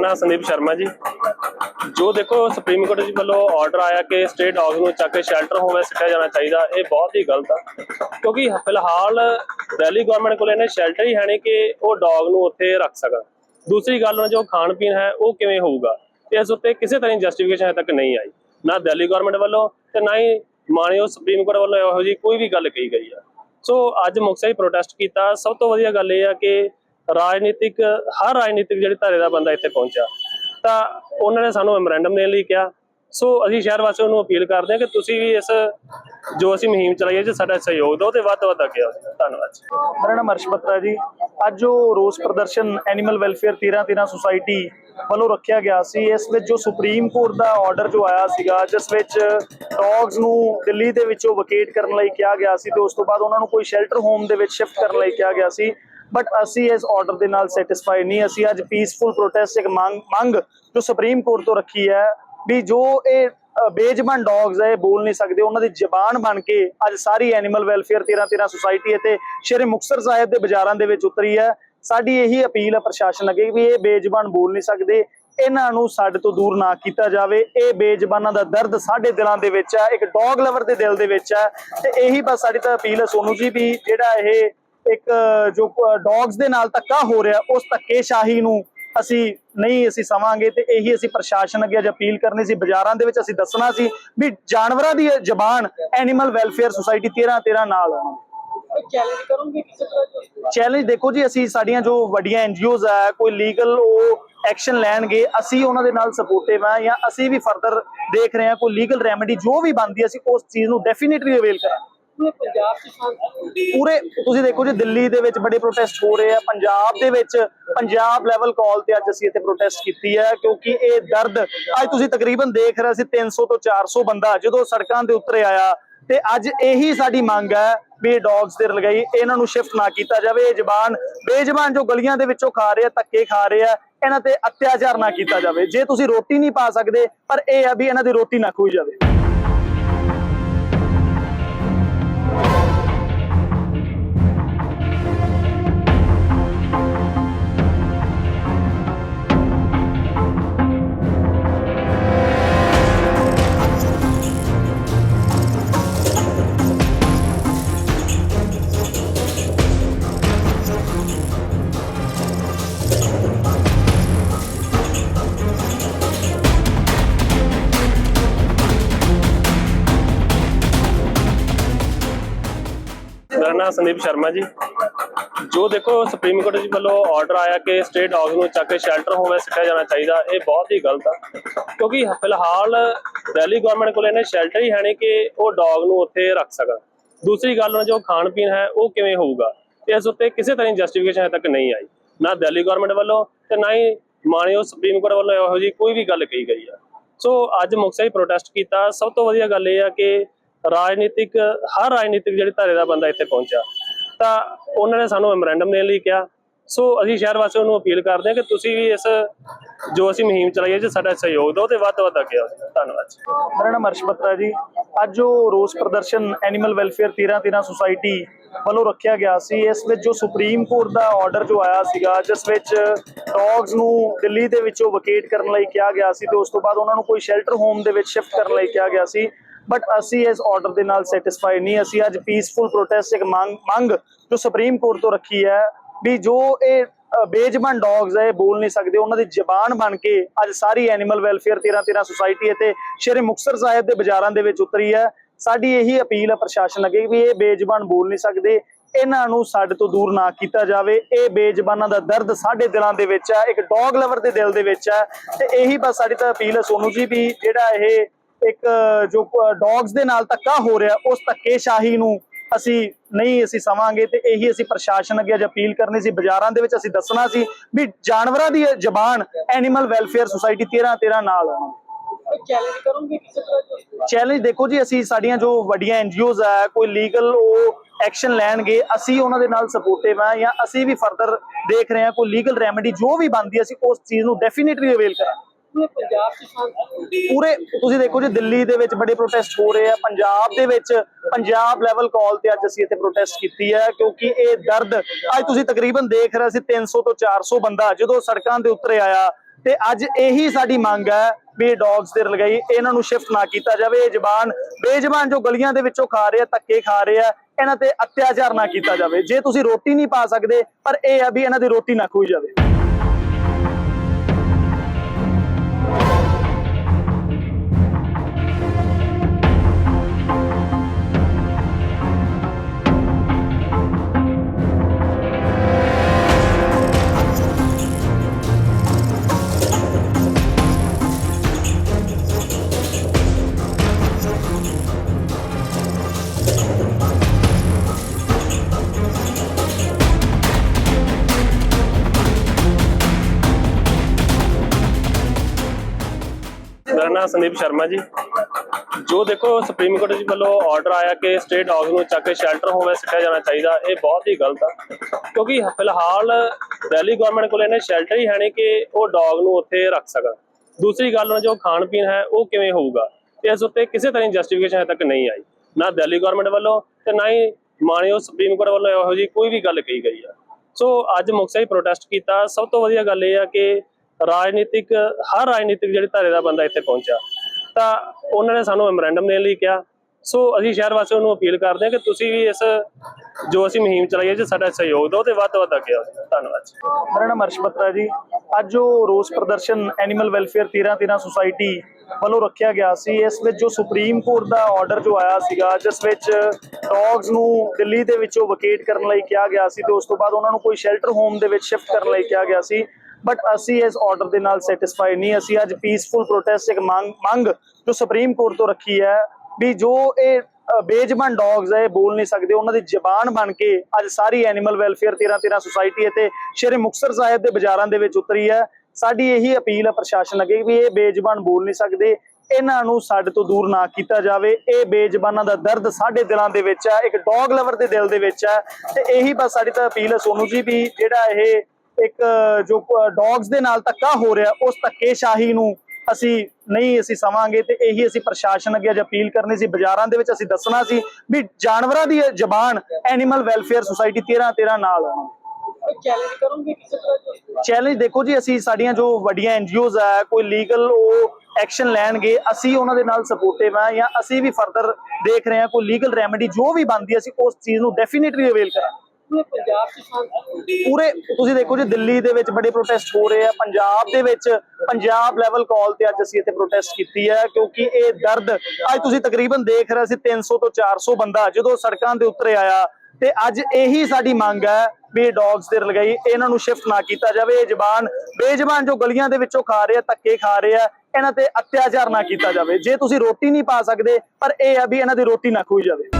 ਨਾਮ ਸੰਦੀਪ ਸ਼ਰਮਾ ਜੀ। ਜੋ ਦੇਖੋ ਸੁਪਰੀਮ ਕੋਰਟ ਜੀ ਵੱਲੋਂ ਆਰਡਰ ਆਇਆ ਕਿ ਸਟੇਟ ਡੌਗਸ ਨੂੰ ਚੱਕ ਕੇ ਸ਼ੈਲਟਰ ਹੋਮ ਵਿੱਚ ਸਿੱਟਿਆ ਜਾਣਾ ਚਾਹੀਦਾ, ਇਹ ਬਹੁਤ ਹੀ ਗਲਤ ਆ। ਕਿਉਂਕਿ ਫਿਲਹਾਲ ਦਿੱਲੀ ਗਵਰਨਮੈਂਟ ਕੋਲ ਇਹਨੇ ਸ਼ੈਲਟਰ ਹੀ ਹੈ ਨਹੀਂ ਕਿ ਉਹ ਡੌਗ ਨੂੰ ਉੱਥੇ ਰੱਖ ਸਕਣ। ਦੂਸਰੀ ਗੱਲ ਉਹਨਾਂ ਜੋ ਖਾਣ ਪੀਣ ਹੈ, ਉਹ ਕਿਵੇਂ ਹੋਊਗਾ? ਇਸ ਉੱਤੇ ਕਿਸੇ ਤਰ੍ਹਾਂ ਦੀ ਜਸਟੀਫਿਕੇਸ਼ਨ ਹਜੇ ਤੱਕ ਨਹੀਂ ਆਈ। ਨਾ ਦਿੱਲੀ ਗਵਰਨਮੈਂਟ ਵੱਲੋਂ ਤੇ ਨਾ ਹੀ ਮਾਨਯੋਗ ਸੁਪਰੀਮ ਕੋਰਟ ਵੱਲੋਂ ਇਹੋ ਜਿਹੀ ਕੋਈ ਵੀ ਗੱਲ ਕਹੀ ਗਈ ਆ। ਸੋ ਅੱਜ ਮੁਕਤਸਰ ਪ੍ਰੋਟੈਸਟ ਕੀਤਾ। ਸਭ ਤੋਂ ਵਧੀਆ ਗੱਲ ਇਹ ਆ ਕਿ ਰਾਜਨੀਤਿਕ, ਹਰ ਰਾਜਨੀਤਿਕ ਜਿਹੜੇ ਧਾਰੇ ਦਾ ਬੰਦਾ ਇੱਥੇ ਪਹੁੰਚਿਆ। ਤਾਂ ਉਹਨਾਂ ਨੇ ਸਾਨੂੰ ਮੈਮੋਰੈਂਡਮ ਦੇਣ ਲਈ ਕਿਹਾ। ਸੋ ਅਸੀਂ ਸ਼ਹਿਰ ਵਾਸੀਆਂ ਨੂੰ ਅਪੀਲ ਕਰਦੇ ਹਾਂ ਕਿ ਤੁਸੀਂ ਵੀ ਇਸ, ਜੋ ਅਸੀਂ ਮੁਹਿੰਮ ਚਲਾਈ ਹੈ, ਜੇ ਸਾਡਾ ਸਹਿਯੋਗ ਦਿਓ ਤੇ ਵੱਧ ਤੋਂ ਵੱਧ ਅੱਗੇ ਆਓ। ਧੰਨਵਾਦ ਜੀ। ਮੇਰਾ ਨਾਮ ਹਰਸ਼ ਬਤਰਾ ਜੀ। ਅੱਜ ਜੋ ਰੋਸ ਪ੍ਰਦਰਸ਼ਨ ਐਨੀਮਲ ਵੈਲਫੇਅਰ 13 13 ਸੁਸਾਇਟੀ ਵੱਲੋਂ ਰੱਖਿਆ ਗਿਆ ਸੀ। ਇਸ ਵਿੱਚ ਜੋ ਸੁਪਰੀਮ ਕੋਰਟ ਦਾ ਆਰਡਰ ਜੋ ਆਇਆ ਸੀਗਾ, ਜਿਸ ਵਿੱਚ ਡੌਗਸ ਨੂੰ ਦਿੱਲੀ ਦੇ ਵਿੱਚੋਂ ਵਕੇਟ ਕਰਨ ਲਈ ਕਿਹਾ ਗਿਆ ਸੀ ਤੇ ਉਸ ਤੋਂ ਬਾਅਦ ਉਹਨਾਂ ਨੂੰ ਕੋਈ ਸ਼ੈਲਟਰ ਹੋਮ ਦੇ ਵਿੱਚ ਸ਼ਿਫਟ ਕਰਨ ਲਈ ਕਿਹਾ ਗਿਆ ਸੀ। ਬਟ ਅਸੀਂ ਇਸ ਆਰਡਰ ਦੇ ਨਾਲ ਸੈਟੀਸਫਾਈ ਨਹੀਂ ਅਸੀਂ ਅੱਜ ਪੀਸਫੁਲ ਪ੍ਰੋਟੈਸਟ ਇੱਕ ਮੰਗ ਮੰਗ ਜੋ ਸੁਪਰੀਮ ਕੋਰਟ ਤੋਂ ਰੱਖੀ ਹੈ ਵੀ ਜੋ ਇਹ ਅ, ਬੇਜ਼ਬਾਨ ਡੌਗਸ ਹੈ ਬੋਲ ਨਹੀਂ ਸਕਦੇ ਉਹਨਾਂ ਦੀ ਜ਼ਬਾਨ ਬਣ ਕੇ ਅੱਜ ਸਾਰੀ ਐਨੀਮਲ ਵੈਲਫੇਅਰ 13 13 ਸੁਸਾਇਟੀ ਅਤੇ ਸ਼੍ਰੀ ਮੁਕਤਸਰ ਸਾਹਿਬ ਦੇ ਬਾਜ਼ਾਰਾਂ ਦੇ ਵਿੱਚ ਉਤਰੀ ਹੈ। ਸਾਡੀ ਇਹੀ ਅਪੀਲ ਹੈ ਪ੍ਰਸ਼ਾਸਨ ਅੱਗੇ ਵੀ ਇਹ ਬੇਜ਼ਬਾਨ ਬੋਲ ਨਹੀਂ ਸਕਦੇ ਇਹਨਾਂ ਨੂੰ ਸਾਡੇ ਤੋਂ ਦੂਰ ਨਾ ਕੀਤਾ ਜਾਵੇ। ਇਹ ਬੇਜ਼ਬਾਨਾਂ ਦਾ ਦਰਦ ਸਾਡੇ ਦਿਲਾਂ ਦੇ ਵਿੱਚ ਹੈ ਇੱਕ ਡੌਗ ਲਵਰ ਦੇ ਦਿਲ ਦੇ ਵਿੱਚ ਹੈ। ਤੇ ਇਹੀ ਬਸ ਸਾਡੀ ਤਾਂ ਅਪੀਲ ਹੈ ਸੋਨੂ ਜੀ ਵੀ ਜਿਹੜਾ ਇਹ ਇੱਕ ਜੋ ਡੌਗਸ ਦੇ ਨਾਲ ਧੱਕਾ ਹੋ ਰਿਹਾ ਉਸ ਧੱਕੇਸ਼ਾਹੀ ਨੂੰ ਅਸੀਂ ਨਹੀਂ ਅਸੀਂ ਸਮਾਂਗੇ ਤੇ ਇਹੀ ਅਸੀਂ ਪ੍ਰਸ਼ਾਸਨ ਅੱਗੇ ਅੱਜ ਅਪੀਲ ਕਰਨੀ ਸੀ ਬਾਜ਼ਾਰਾਂ ਦੇ ਵਿੱਚ ਅਸੀਂ ਦੱਸਣਾ ਸੀ ਵੀ ਜਾਨਵਰਾਂ ਦੀ ਜ਼ਬਾਨ ਐਨੀਮਲ ਵੈਲਫੇਅਰ ਸੁਸਾਇਟੀ 13 13 ਨਾਲ ਚੈਲੰਜ ਕਰੋਗੇ ਕਿਸੇ ਤਰ੍ਹਾਂ ਚੈਲੰਜ ਦੇਖੋ ਜੀ ਅਸੀਂ ਸਾਡੀਆਂ ਜੋ ਵੱਡੀਆਂ ਐਨਜੀਓਜ਼ ਆ ਕੋਈ ਲੀਗਲ ਉਹ ਐਕਸ਼ਨ ਲੈਣਗੇ ਅਸੀਂ ਉਹਨਾਂ ਦੇ ਨਾਲ ਸਪੋਰਟਿਵ ਆ ਜਾਂ ਅਸੀਂ ਵੀ ਫਰਦਰ ਦੇਖ ਰਹੇ ਹਾਂ ਕੋਈ ਲੀਗਲ ਰੈਮੇਡੀ ਜੋ ਵੀ ਬਣਦੀ ਅਸੀਂ ਉਸ ਚੀਜ਼ ਨੂੰ ਡੈਫੀਨਿਟਲੀ ਅਵੇਲ ਕਰਾਂਗੇ। ਪੂਰੇ ਪੰਜਾਬ 'ਚ ਸ਼ਾਂਤੀ ਪੂਰੇ, ਤੁਸੀਂ ਦੇਖੋ ਜੀ, ਦਿੱਲੀ ਦੇ ਵਿੱਚ ਬੜੇ ਪ੍ਰੋਟੈਸਟ ਹੋ ਰਹੇ ਆ। ਪੰਜਾਬ ਦੇ ਵਿੱਚ ਪੰਜਾਬ ਲੈਵਲ ਕਾਲ ਤੇ ਅੱਜ ਅਸੀਂ ਇੱਥੇ ਪ੍ਰੋਟੈਸਟ ਕੀਤੀ ਹੈ, ਕਿਉਂਕਿ ਇਹ ਦਰਦ, ਅੱਜ ਤੁਸੀਂ ਤਕਰੀਬਨ ਦੇਖ ਰਹੇ ਸੀ 300 ਤੋਂ 400 ਬੰਦਾ ਜਦੋਂ ਸੜਕਾਂ ਦੇ ਉੱਤਰ ਆਇਆ, ਤੇ ਅੱਜ ਇਹੀ ਸਾਡੀ ਮੰਗ ਹੈ ਵੀ ਇਹ ਡੌਗਸ ਤੇ ਲਗਾਈ, ਇਹਨਾਂ ਨੂੰ ਸ਼ਿਫਟ ਨਾ ਕੀਤਾ ਜਾਵੇ। ਇਹ ਜ਼ਬਾਨ, ਬੇਜ਼ਬਾਨ ਜੋ ਗਲੀਆਂ ਦੇ ਵਿੱਚੋਂ ਖਾ ਰਹੇ ਆ, ਧੱਕੇ ਖਾ ਰਹੇ ਆ, ਇਹਨਾਂ ਤੇ ਅਤਿਆਚਾਰ ਨਾ ਕੀਤਾ ਜਾਵੇ। ਜੇ ਤੁਸੀਂ ਰੋਟੀ ਨਹੀਂ ਪਾ ਸਕਦੇ, ਪਰ ਇਹ ਆ ਵੀ ਇਹਨਾਂ ਦੀ ਰੋਟੀ ਨਾ ਖੋਈ ਜਾਵੇ। ਨਾਮ ਸੰਦੀਪ ਸ਼ਰਮਾ ਜੀ। ਜੋ ਦੇਖੋ ਸੁਪਰੀਮ ਕੋਰਟ ਜੀ ਵੱਲੋਂ ਆਰਡਰ ਆਇਆ ਕਿ ਸਟੇਟ ਡੌਗਸ ਨੂੰ ਚੱਕ ਕੇ ਸ਼ੈਲਟਰ ਹੋਮ ਵਿੱਚ ਸਿੱਟਿਆ ਜਾਣਾ ਚਾਹੀਦਾ, ਇਹ ਬਹੁਤ ਹੀ ਗਲਤ ਆ। ਕਿਉਂਕਿ ਫਿਲਹਾਲ ਦਿੱਲੀ ਗਵਰਨਮੈਂਟ ਕੋਲ ਇਹਨੇ ਸ਼ੈਲਟਰ ਹੀ ਹੈ ਨਹੀਂ ਕਿ ਉਹ ਡੌਗ ਨੂੰ ਉੱਥੇ ਰੱਖ ਸਕਣ। ਦੂਸਰੀ ਗੱਲ ਉਹਨਾਂ ਜੋ ਖਾਣ ਪੀਣ ਹੈ, ਉਹ ਕਿਵੇਂ ਹੋਊਗਾ? ਇਸ ਉੱਤੇ ਕਿਸੇ ਤਰ੍ਹਾਂ ਦੀ ਜਸਟੀਫਿਕੇਸ਼ਨ ਹਜੇ ਤੱਕ ਨਹੀਂ ਆਈ। ਨਾ ਦਿੱਲੀ ਗਵਰਨਮੈਂਟ ਵੱਲੋਂ ਤੇ ਨਾ ਹੀ ਮਾਨਯੋਗ ਸੁਪਰੀਮ ਕੋਰਟ ਵੱਲੋਂ ਇਹੋ ਜਿਹੀ ਕੋਈ ਵੀ ਗੱਲ ਕਹੀ ਗਈ ਆ। ਸੋ ਅੱਜ ਮੁਕਤਸਰ ਪ੍ਰੋਟੈਸਟ ਕੀਤਾ। ਸਭ ਤੋਂ ਵਧੀਆ ਗੱਲ ਇਹ ਆ ਕਿ ਰਾਜਨੀਤਿਕ, ਹਰ ਰਾਜਨੀਤਿਕ ਜਿਹੜੀ ਧਾਰੇ ਦਾ ਬੰਦਾ ਇੱਥੇ ਪਹੁੰਚਿਆ। ਤਾਂ ਉਹਨਾਂ ਨੇ ਸਾਨੂੰ ਮੈਮੋਰੈਂਡਮ ਦੇਣ ਲਈ ਕਿਹਾ। ਸੋ ਅਸੀਂ ਸ਼ਹਿਰ ਵਾਸੀਆਂ ਨੂੰ ਅਪੀਲ ਕਰਦੇ ਹਾਂ ਕਿ ਤੁਸੀਂ ਵੀ ਇਸ, ਜੋ ਅਸੀਂ ਮੁਹਿੰਮ ਚਲਾਈਏ ਜੇ ਸਾਡਾ ਸਹਿਯੋਗ ਦਿਓ ਤੇ ਵੱਧ ਤੋਂ ਵੱਧ ਅੱਗੇ ਆਓ। ਧੰਨਵਾਦ ਜੀ। ਮੇਰਾ ਨਾਮ ਹਰਸ਼ ਬਤਰਾ ਜੀ। ਅੱਜ ਜੋ ਰੋਸ ਪ੍ਰਦਰਸ਼ਨ ਐਨੀਮਲ ਵੈਲਫੇਅਰ 13 13 ਸੁਸਾਇਟੀ ਵੱਲੋਂ ਰੱਖਿਆ ਗਿਆ ਸੀ। ਇਸ ਵਿੱਚ ਜੋ ਸੁਪਰੀਮ ਕੋਰਟ ਦਾ ਆਰਡਰ ਜੋ ਆਇਆ ਸੀਗਾ, ਜਿਸ ਵਿੱਚ ਡੌਗਸ ਨੂੰ ਦਿੱਲੀ ਦੇ ਵਿੱਚੋਂ ਵਕੇਟ ਕਰਨ ਲਈ ਕਿਹਾ ਗਿਆ ਸੀ ਤੇ ਉਸ ਤੋਂ ਬਾਅਦ ਉਹਨਾਂ ਨੂੰ ਕੋਈ ਸ਼ੈਲਟਰ ਹੋਮ ਦੇ ਵਿੱਚ ਸ਼ਿਫਟ ਕਰਨ ਲਈ ਕਿਹਾ ਗਿਆ ਸੀ। ਬਟ ਅਸੀਂ ਇਸ ਆਰਡਰ ਦੇ ਨਾਲ ਸੈਟੀਸਫਾਈ ਨਹੀਂ, ਅਸੀਂ ਅੱਜ ਪੀਸਫੁਲ ਪ੍ਰੋਟੈਸਟ ਇੱਕ ਮੰਗ ਮੰਗ ਜੋ ਸੁਪਰੀਮ ਕੋਰਟ ਤੋਂ ਰੱਖੀ ਹੈ ਵੀ ਜੋ ਇਹ ਬੇਜ਼ਬਾਨ ਡੌਗਸ ਹੈ, ਇਹ ਬੋਲ ਨਹੀਂ ਸਕਦੇ, ਉਹਨਾਂ ਦੀ ਜ਼ਬਾਨ ਬਣ ਕੇ ਅੱਜ ਸਾਰੀ ਐਨੀਮਲ ਵੈਲਫੇਅਰ 13 13 ਸੁਸਾਇਟੀ ਅਤੇ ਸ਼੍ਰੀ ਮੁਕਤਸਰ ਸਾਹਿਬ ਦੇ ਬਾਜ਼ਾਰਾਂ ਦੇ ਵਿੱਚ ਉਤਰੀ ਹੈ। ਸਾਡੀ ਇਹੀ ਅਪੀਲ ਹੈ ਪ੍ਰਸ਼ਾਸਨ ਅੱਗੇ ਵੀ ਇਹ ਬੇਜ਼ਬਾਨ ਬੋਲ ਨਹੀਂ ਸਕਦੇ, ਇਹਨਾਂ ਨੂੰ ਸਾਡੇ ਤੋਂ ਦੂਰ ਨਾ ਕੀਤਾ ਜਾਵੇ। ਇਹ ਬੇਜ਼ਬਾਨਾਂ ਦਾ ਦਰਦ ਸਾਡੇ ਦਿਲਾਂ ਦੇ ਵਿੱਚ ਹੈ, ਇੱਕ ਡੌਗ ਲਵਰ ਦੇ ਦਿਲ ਦੇ ਵਿੱਚ ਹੈ। ਤੇ ਇਹੀ ਬਸ ਸਾਡੀ ਤਾਂ ਅਪੀਲ ਹੈ ਸੋਨੂ ਜੀ ਵੀ ਜਿਹੜਾ ਇਹ ਇੱਕ ਜੋ ਡੌਗਸ ਦੇ ਨਾਲ ਧੱਕਾ ਹੋ ਰਿਹਾ ਉਸ ਧੱਕੇਸ਼ਾਹੀ ਨੂੰ ਅਸੀਂ ਨਹੀਂ ਅਸੀਂ ਸਮਾਂਗੇ ਤੇ ਇਹੀ ਅਸੀਂ ਪ੍ਰਸ਼ਾਸਨ ਅੱਗੇ ਅੱਜ ਅਪੀਲ ਕਰਨੀ ਸੀ। ਬਾਜ਼ਾਰਾਂ ਦੇ ਵਿੱਚ ਅਸੀਂ ਦੱਸਣਾ ਸੀ ਵੀ ਜਾਨਵਰਾਂ ਦੀ ਜ਼ਬਾਨ ਐਨੀਮਲ ਵੈਲਫੇਅਰ ਸੁਸਾਇਟੀ 13 13 ਨਾਲ। ਚੈਲੰਜ ਕਰੋਗੇ ਕਿਸੇ ਤਰ੍ਹਾਂ ਚੈਲੰਜ ਦੇਖੋ ਜੀ ਅਸੀਂ ਸਾਡੀਆਂ ਜੋ ਵੱਡੀਆਂ ਐਨਜੀਓਜ਼ ਆ ਕੋਈ ਲੀਗਲ ਉਹ ਐਕਸ਼ਨ ਲੈਣਗੇ ਅਸੀਂ ਉਹਨਾਂ ਦੇ ਨਾਲ ਸਪੋਰਟਿਵ ਆ ਜਾਂ ਅਸੀਂ ਵੀ ਫਰਦਰ ਦੇਖ ਰਹੇ ਹਾਂ ਕੋਈ ਲੀਗਲ ਰੈਮੇਡੀ ਜੋ ਵੀ ਬਣਦੀ ਅਸੀਂ ਉਸ ਚੀਜ਼ ਨੂੰ ਡੈਫੀਨਿਟਲੀ ਅਵੇਲ ਕਰਾਂਗੇ। ਪੂਰੇ ਪੰਜਾਬ 'ਚ ਸ਼ਾਂਤੀ ਪੂਰੇ, ਤੁਸੀਂ ਦੇਖੋ ਜੀ, ਦਿੱਲੀ ਦੇ ਵਿੱਚ ਬੜੇ ਪ੍ਰੋਟੈਸਟ ਹੋ ਰਹੇ ਆ। ਪੰਜਾਬ ਦੇ ਵਿੱਚ ਪੰਜਾਬ ਲੈਵਲ ਕਾਲ ਤੇ ਅੱਜ ਅਸੀਂ ਇੱਥੇ ਪ੍ਰੋਟੈਸਟ ਕੀਤੀ ਹੈ ਕਿਉਂਕਿ ਇਹ ਦਰਦ, ਅੱਜ ਤੁਸੀਂ ਤਕਰੀਬਨ ਦੇਖ ਰਹੇ ਸੀ 300 ਤੋਂ 400 ਬੰਦਾ ਜਦੋਂ ਸੜਕਾਂ ਦੇ ਉੱਤਰ ਆਇਆ, ਤੇ ਅੱਜ ਇਹੀ ਸਾਡੀ ਮੰਗ ਹੈ ਵੀ ਡੌਗਸ ਤੇ ਲਗਾਈ, ਇਹਨਾਂ ਨੂੰ ਸ਼ਿਫਟ ਨਾ ਕੀਤਾ ਜਾਵੇ। ਇਹ ਜ਼ਬਾਨ ਬੇਜ਼ਬਾਨ ਜੋ ਗਲੀਆਂ ਦੇ ਵਿੱਚੋਂ ਖਾ ਰਹੇ ਆ, ਧੱਕੇ ਖਾ ਰਹੇ ਆ, ਇਹਨਾਂ ਤੇ ਅਤਿਆਚਾਰ ਨਾ ਕੀਤਾ ਜਾਵੇ। ਜੇ ਤੁਸੀਂ ਰੋਟੀ ਨਹੀਂ ਪਾ ਸਕਦੇ, ਪਰ ਇਹ ਆ ਵੀ ਇਹਨਾਂ ਦੀ ਰੋਟੀ ਨਾ ਖੋਈ ਜਾਵੇ। ਨਾਮ ਸੰਦੀਪ ਸ਼ਰਮਾ ਜੀ। ਜੋ ਦੇਖੋ ਸੁਪਰੀਮ ਕੋਰਟ ਜੀ ਵੱਲੋਂ ਆਰਡਰ ਆਇਆ ਕਿ ਸਟੇਟ ਡੌਗਸ ਨੂੰ ਚੱਕ ਕੇ ਸ਼ੈਲਟਰ ਹੋਵੇ ਸਿੱਟਿਆ ਜਾਣਾ ਚਾਹੀਦਾ, ਇਹ ਬਹੁਤ ਹੀ ਗਲਤ ਆ। ਕਿਉਂਕਿ ਫਿਲਹਾਲ ਦਿੱਲੀ ਗਵਰਨਮੈਂਟ ਕੋਲ ਇਹਨੇ ਸ਼ੈਲਟਰ ਹੀ ਹੈ ਨਹੀਂ ਕਿ ਉਹ ਡੌਗ ਨੂੰ ਉੱਥੇ ਰੱਖ ਸਕਣ। ਦੂਸਰੀ ਗੱਲ ਜੋ ਖਾਣ ਪੀਣ ਹੈ, ਉਹ ਕਿਵੇਂ ਹੋਊਗਾ? ਇਸ ਉੱਤੇ ਕਿਸੇ ਤਰ੍ਹਾਂ ਦੀ ਜਸਟੀਫਿਕੇਸ਼ਨ ਹਜੇ ਤੱਕ ਨਹੀਂ ਆਈ। ਨਾ ਦਿੱਲੀ ਗਵਰਨਮੈਂਟ ਵੱਲੋਂ ਤੇ ਨਾ ਹੀ ਮਾਨਿਓ ਸੁਪਰੀਮ ਕੋਰਟ ਵੱਲੋਂ ਇਹੋ ਜਿਹੀ ਕੋਈ ਵੀ ਗੱਲ ਕਹੀ ਗਈ ਆ। ਸੋ ਅੱਜ ਮੁਕਤਸਰ ਪ੍ਰੋਟੈਸਟ ਕੀਤਾ। ਸਭ ਤੋਂ ਵਧੀਆ ਗੱਲ ਇਹ ਆ ਕਿ ਰਾਜਨੀਤਿਕ, ਹਰ ਰਾਜਨੀਤਿਕ ਜਿਹੜੇ ਧਾਰੇ ਦਾ ਬੰਦਾ ਇੱਥੇ ਪਹੁੰਚਿਆ। ਤਾਂ ਉਹਨਾਂ ਨੇ ਸਾਨੂੰ ਮੈਮੋਰੈਂਡਮ ਦੇਣ ਲਈ ਕਿਹਾ। ਸੋ ਅਸੀਂ ਸ਼ਹਿਰ ਵਾਸੀਆਂ ਨੂੰ ਅਪੀਲ ਕਰਦੇ ਹਾਂ ਕਿ ਤੁਸੀਂ ਵੀ ਇਸ, ਜੋ ਅਸੀਂ ਮੁਹਿੰਮ ਚਲਾਈ ਹੈ, ਜੇ ਸਾਡਾ ਸਹਿਯੋਗ ਦਿਓ ਤੇ ਵੱਧ ਤੋਂ ਵੱਧ ਅੱਗੇ ਆਓ। ਧੰਨਵਾਦ ਜੀ। ਮੇਰਾ ਨਾਮ ਅਰਸ਼ ਬੱਤਰਾ ਜੀ। ਅੱਜ ਜੋ ਰੋਸ ਪ੍ਰਦਰਸ਼ਨ ਐਨੀਮਲ ਵੈਲਫੇਅਰ 13 13 ਸੁਸਾਇਟੀ ਵੱਲੋਂ ਰੱਖਿਆ ਗਿਆ ਸੀ। ਇਸ ਵਿੱਚ ਜੋ ਸੁਪਰੀਮ ਕੋਰਟ ਦਾ ਆਰਡਰ ਜੋ ਆਇਆ ਸੀਗਾ, ਜਿਸ ਵਿੱਚ ਡੌਗਸ ਨੂੰ ਦਿੱਲੀ ਦੇ ਵਿੱਚੋਂ ਵਕੇਟ ਕਰਨ ਲਈ ਕਿਹਾ ਗਿਆ ਸੀ ਤੇ ਉਸ ਤੋਂ ਬਾਅਦ ਉਹਨਾਂ ਨੂੰ ਕੋਈ ਸ਼ੈਲਟਰ ਹੋਮ ਦੇ ਵਿੱਚ ਸ਼ਿਫਟ ਕਰਨ ਲਈ ਕਿਹਾ ਗਿਆ ਸੀ। ਬਟ ਅਸੀਂ ਇਸ ਆਰਡਰ ਦੇ ਨਾਲ ਸੈਟੀਸਫਾਈ ਨਹੀਂ ਅਸੀਂ ਅੱਜ ਪੀਸਫੁਲ ਪ੍ਰੋਟੈਸਟ ਇੱਕ ਮੰਗ ਮੰਗ ਜੋ ਸੁਪਰੀਮ ਕੋਰਟ ਤੋਂ ਰੱਖੀ ਹੈ ਵੀ ਜੋ ਇਹ ਅ, ਬੇਜ਼ਬਾਨ ਡੌਗਸ ਹੈ ਇਹ ਬੋਲ ਨਹੀਂ ਸਕਦੇ ਉਹਨਾਂ ਦੀ ਜ਼ਬਾਨ ਬਣ ਕੇ ਅੱਜ ਸਾਰੀ ਐਨੀਮਲ ਵੈਲਫੇਅਰ 13 13 ਸੁਸਾਇਟੀ ਅਤੇ ਸ਼੍ਰੀ ਮੁਕਤਸਰ ਸਾਹਿਬ ਦੇ ਬਾਜ਼ਾਰਾਂ ਦੇ ਵਿੱਚ ਉਤਰੀ ਹੈ। ਸਾਡੀ ਇਹੀ ਅਪੀਲ ਹੈ ਪ੍ਰਸ਼ਾਸਨ ਅੱਗੇ ਵੀ ਇਹ ਬੇਜ਼ਬਾਨ ਬੋਲ ਨਹੀਂ ਸਕਦੇ ਇਹਨਾਂ ਨੂੰ ਸਾਡੇ ਤੋਂ ਦੂਰ ਨਾ ਕੀਤਾ ਜਾਵੇ। ਇਹ ਬੇਜ਼ਬਾਨਾਂ ਦਾ ਦਰਦ ਸਾਡੇ ਦਿਲਾਂ ਦੇ ਵਿੱਚ ਹੈ ਇੱਕ ਡੌਗ ਲਵਰ ਦੇ ਦਿਲ ਦੇ ਵਿੱਚ ਹੈ। ਤੇ ਇਹੀ ਬਸ ਸਾਡੀ ਤਾਂ ਅਪੀਲ ਹੈ ਸੋਨੂ ਜੀ ਵੀ ਜਿਹੜਾ ਇਹ ਇੱਕ ਜੋ ਡੌਗਸ ਦੇ ਨਾਲ ਧੱਕਾ ਹੋ ਰਿਹਾ ਉਸ ਧੱਕੇਸ਼ਾਹੀ ਨੂੰ ਅਸੀਂ ਨਹੀਂ ਅਸੀਂ ਸਮਾਂਗੇ ਤੇ ਇਹੀ ਅਸੀਂ ਪ੍ਰਸ਼ਾਸਨ ਅੱਗੇ ਅੱਜ ਅਪੀਲ ਕਰਨੀ ਸੀ। ਬਾਜ਼ਾਰਾਂ ਦੇ ਵਿੱਚ ਅਸੀਂ ਦੱਸਣਾ ਸੀ ਵੀ ਜਾਨਵਰਾਂ ਦੀ ਜ਼ਬਾਨ ਐਨੀਮਲ ਵੈਲਫੇਅਰ ਸੁਸਾਇਟੀ 13 13 ਨਾਲ ਚੈਲੰਜ ਕਰੋਗੇ ਕਿਸੇ ਤਰ੍ਹਾਂ ਚੈਲੰਜ ਦੇਖੋ ਜੀ ਅਸੀਂ ਸਾਡੀਆਂ ਜੋ ਵੱਡੀਆਂ ਐਨਜੀਓਜ਼ ਆ ਕੋਈ ਲੀਗਲ ਉਹ ਐਕਸ਼ਨ ਲੈਣਗੇ ਅਸੀਂ ਉਹਨਾਂ ਦੇ ਨਾਲ ਸਪੋਰਟਿਵ ਆ ਜਾਂ ਅਸੀਂ ਵੀ ਫਰਦਰ ਦੇਖ ਰਹੇ ਹਾਂ ਕੋਈ ਲੀਗਲ ਰੈਮੇਡੀ ਜੋ ਵੀ ਬਣਦੀ ਅਸੀਂ ਉਸ ਚੀਜ਼ ਨੂੰ ਡੈਫੀਨਿਟਲੀ ਅਵੇਲ ਕਰਾਂਗੇ। ਪੂਰੇ ਪੰਜਾਬ 'ਚ ਸ਼ਾਂਤੀ ਪੂਰੇ, ਤੁਸੀਂ ਦੇਖੋ ਜੀ, ਦਿੱਲੀ ਦੇ ਵਿੱਚ ਬੜੇ ਪ੍ਰੋਟੈਸਟ ਹੋ ਰਹੇ ਆ, ਪੰਜਾਬ ਦੇ ਵਿੱਚ ਪੰਜਾਬ ਲੈਵਲ ਕਾਲ ਤੇ ਅੱਜ ਅਸੀਂ ਇੱਥੇ ਪ੍ਰੋਟੈਸਟ ਕੀਤੀ ਹੈ ਕਿਉਂਕਿ ਇਹ ਦਰਦ, ਅੱਜ ਤੁਸੀਂ ਤਕਰੀਬਨ ਦੇਖ ਰਹੇ ਸੀ 300 ਤੋਂ 400 ਬੰਦਾ ਜਦੋਂ ਸੜਕਾਂ ਦੇ ਉੱਤਰੇ ਆਇਆ, ਤੇ ਅੱਜ ਇਹੀ ਸਾਡੀ ਮੰਗ ਹੈ ਵੀ ਡੌਗਸ ਤੇ ਲਗਾਈ, ਇਹਨਾਂ ਨੂੰ ਸ਼ਿਫਟ ਨਾ ਕੀਤਾ ਜਾਵੇ, ਇਹ ਜ਼ਬਾਨ, ਬੇਜ਼ਬਾਨ ਜੋ ਗਲੀਆਂ ਦੇ ਵਿੱਚੋਂ ਖਾ ਰਹੇ ਆ, ਧੱਕੇ ਖਾ ਰਹੇ ਆ, ਇਹਨਾਂ ਤੇ ਅਤਿਆਚਾਰ ਨਾ ਕੀਤਾ ਜਾਵੇ। ਜੇ ਤੁਸੀਂ ਰੋਟੀ ਨਹੀਂ ਪਾ ਸਕਦੇ, ਪਰ ਇਹ ਆ ਵੀ ਇਹਨਾਂ ਦੀ ਰੋਟੀ ਨਾ ਖੋਈ ਜਾਵੇ।